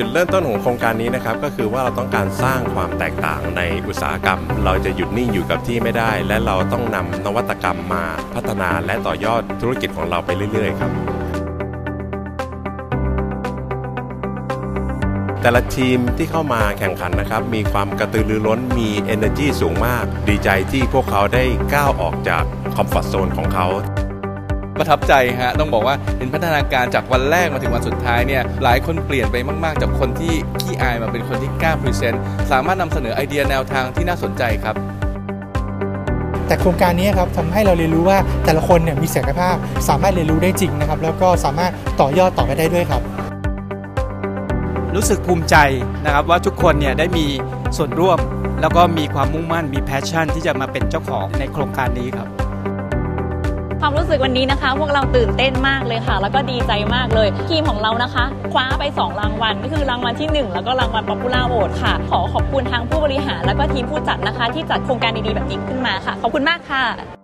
จุดเริ่มต้นของโครงการนี้นะครับก็คือว่าเราต้องการสร้างความแตกต่างในอุตสาหกรรม เราจะหยุดนิ่งอยู่กับที่ไม่ได้ และเราต้องนำนวัตกรรมมาพัฒนาและต่อยอดธุรกิจของเราไปเรื่อยๆครับแต่ละทีมที่เข้ามาแข่งขันนะครับ มีความกระตือรือร้นมี energy สูงมาก ดีใจที่พวกเขาได้ก้าวออกจากคอมฟอร์ z โซนของเขา ประทับใจฮะต้องบอกว่าเห็นพัฒนาการจากวันแรกมาถึงวันสุดท้ายเนี่ยหลายคนเปลี่ยนไปมาก ๆ จากคนที่ขี้อายมาเป็นคนที่กล้าพรีเซนต์สามารถนำเสนอไอเดียแนวทางที่น่าสนใจครับแต่โครงการนี้ครับทำให้เราเรียนรู้ว่าแต่ละคนเนี่ยมีศักยภาพสามารถเรียนรู้ได้จริงนะครับ แล้วก็สามารถต่อยอดต่อไปได้ด้วยครับ รู้สึกภูมิใจนะครับว่าทุกคนเนี่ยได้มีส่วนร่วม แล้วก็มีความมุ่งมั่นมีแพชชั่นที่จะมาเป็นเจ้าของในโครงการนี้ครับ ความรู้สึกวันนี้นะคะ พวกเราตื่นเต้นมากเลยค่ะ แล้วก็ดีใจมากเลยทีมของเรานะคะ คว้าไป 2 รางวัลก็คือรางวัลที่ 1 แล้วก็รางวัลป๊อปปูล่าโหวตค่ะ ขอขอบคุณทางผู้บริหาร แล้วก็ทีมผู้จัดนะคะ ที่จัดโครงการดีๆแบบนี้ขึ้นมาค่ะ ขอบคุณมากค่ะ